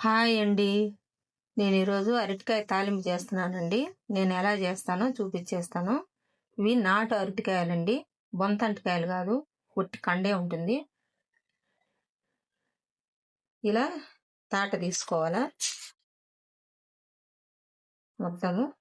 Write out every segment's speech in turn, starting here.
Hi అండి. నేను ఈరోజు అరటికాయ తాలింపు చేస్తున్నానండి. నేను ఎలా చేస్తానో చూపించేస్తాను. ఇవి నాటు అరటికాయలండి. బొంతంటికాయలు కాదు ఒట్టి కండే ఉంటుంది. ఇలా తాట తీసుకోవాలా? మొత్తము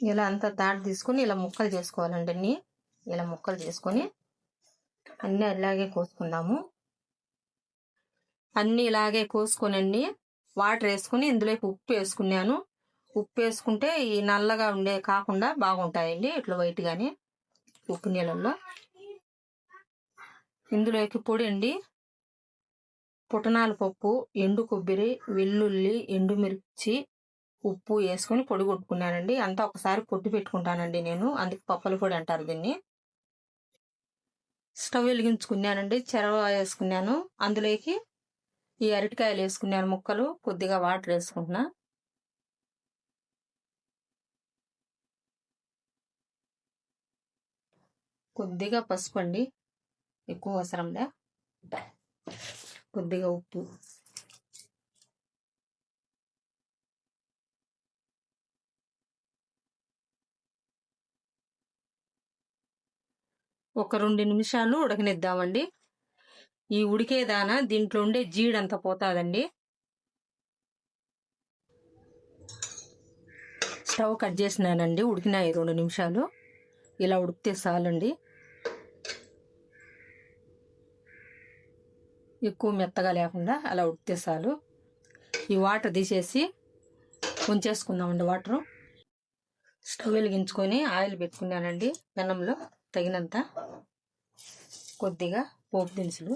ఇలా అంతా దాటి తీసుకొని ఇలా ముక్కలు చేసుకోవాలండి అన్ని. ఇలా ముక్కలు చేసుకొని అన్నీ అలాగే కోసుకుందాము. అన్నీ ఇలాగే కోసుకొనండి. వాటర్ వేసుకుని ఇందులోకి ఉప్పు వేసుకున్నాను. ఉప్పు వేసుకుంటే ఈ నల్లగా ఉండే కాకుండా బాగుంటాయండి. ఇట్లా వైట్ కానీ ఉప్పు నీళ్ళల్లో. ఇందులోకి పొడి అండి. పుటనాల పప్పు ఎండు కొబ్బరి వెల్లుల్లి ఎండుమిర్చి ఉప్పు వేసుకొని పొడి కొట్టుకున్నానండి. అంతా ఒకసారి పొట్టు పెట్టుకుంటానండి నేను. అందుకు పప్పుల పొడి అంటారు దీన్ని. స్టవ్ వెలిగించుకున్నానండి. చెరవ వేసుకున్నాను. అందులోకి ఈ అరటికాయలు వేసుకున్నాను ముక్కలు. కొద్దిగా వాటర్ వేసుకుంటున్నా. కొద్దిగా పసుపు అండి ఎక్కువ అవసరంలే కొద్దిగా ఉప్పు. ఒక రెండు నిమిషాలు ఉడకనిద్దామండి. ఈ ఉడికేదాన దీంట్లో ఉండే జీడంతా పోతాదండి. స్టవ్ కట్ చేసినానండి ఉడికినాయి రెండు నిమిషాలు. ఇలా ఉడికితే చాలండి. ఎక్కువ మెత్తగా లేకుండా అలా ఉడికితే చాలు. ఈ వాటర్ తీసేసి ఉంచేసుకుందామండి వాటరు. స్టవ్ వెలిగించుకొని ఆయిల్ పెట్టుకున్నానండి పెనంలో. తగినంత కొద్దిగా పోపు దినుసులు.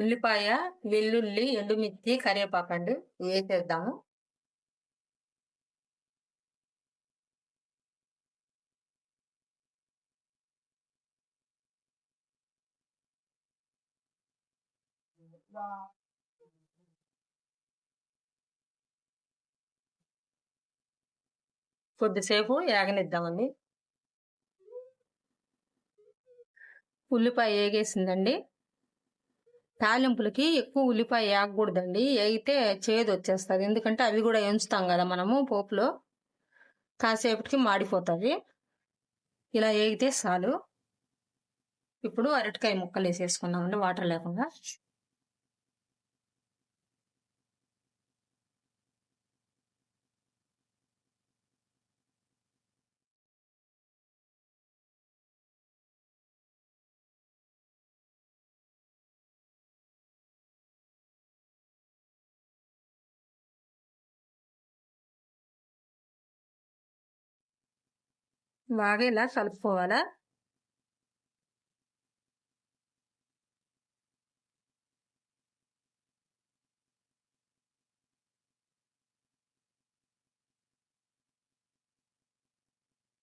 ఉల్లిపాయ వెల్లుల్లి ఎండుమిర్చి కరివేపాకండి వేసేద్దాము. కొద్దిసేపు ఏగనిద్దామండి ఉల్లిపాయ ఏగేసిందండి తాలింపులకి ఎక్కువ ఉల్లిపాయ ఏగకూడదండి ఏగితే చేదు వచ్చేస్తుంది ఎందుకంటే అవి కూడా ఎంచుతాం కదా మనము పోపులో కాసేపటికి మాడిపోతుంది ఇలా ఏగితే చాలు ఇప్పుడు అరటికాయ ముక్కలు వేసేసుకున్నామండి వాటర్ లేకుండా బాగా ఇలా కలుపుకోవాలా?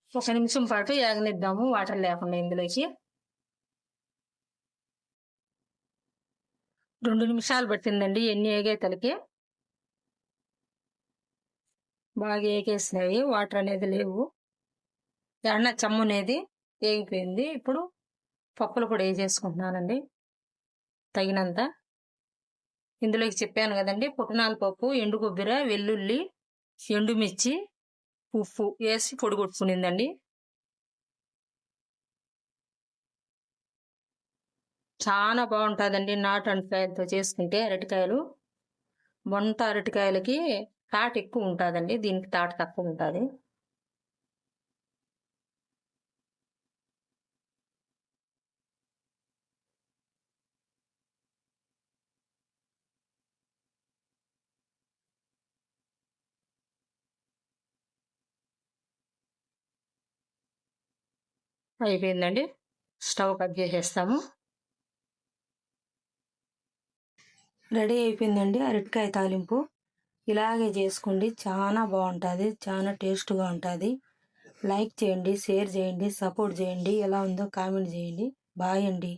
ఒక నిమిషం పాటు యాగనిద్దాము వాటర్ లేకుండా ఇందులోకి. రెండు నిమిషాలు పట్టిందండి ఎన్ని ఏగే తలకి? బాగా ఏగేసినవి వాటర్ అనేది లేవు. ఎన్న చమ్ము అనేది ఏగిపోయింది ఇప్పుడు పప్పులు కూడా వేసేసుకుంటున్నానండి. తగినంత. ఇందులోకి చెప్పాను కదండి పుట్నాల పప్పు ఎండు కొబ్బరి వెల్లుల్లి ఎండుమిర్చి ఉప్పు వేసి పొడి కొట్టుకునిందండి. చాలా బాగుంటుందండి నాటు అరటికాయలతో చేసుకుంటే అరటికాయలు. వంట అరటికాయలకి తాట ఎక్కువ ఉంటుందండి దీనికి తాట తక్కువ ఉంటుంది. అయిపోయిందండి. స్టవ్ కట్ చేసేస్తాము. రెడీ అయిపోయిందండి అరటికాయ తాలింపు. ఇలాగే చేసుకోండి. చాలా బాగుంటుంది. చాలా టేస్ట్గా ఉంటుంది. లైక్ చేయండి షేర్ చేయండి సపోర్ట్ చేయండి. ఎలా ఉందో కామెంట్ చేయండి. బాయ్ అండి.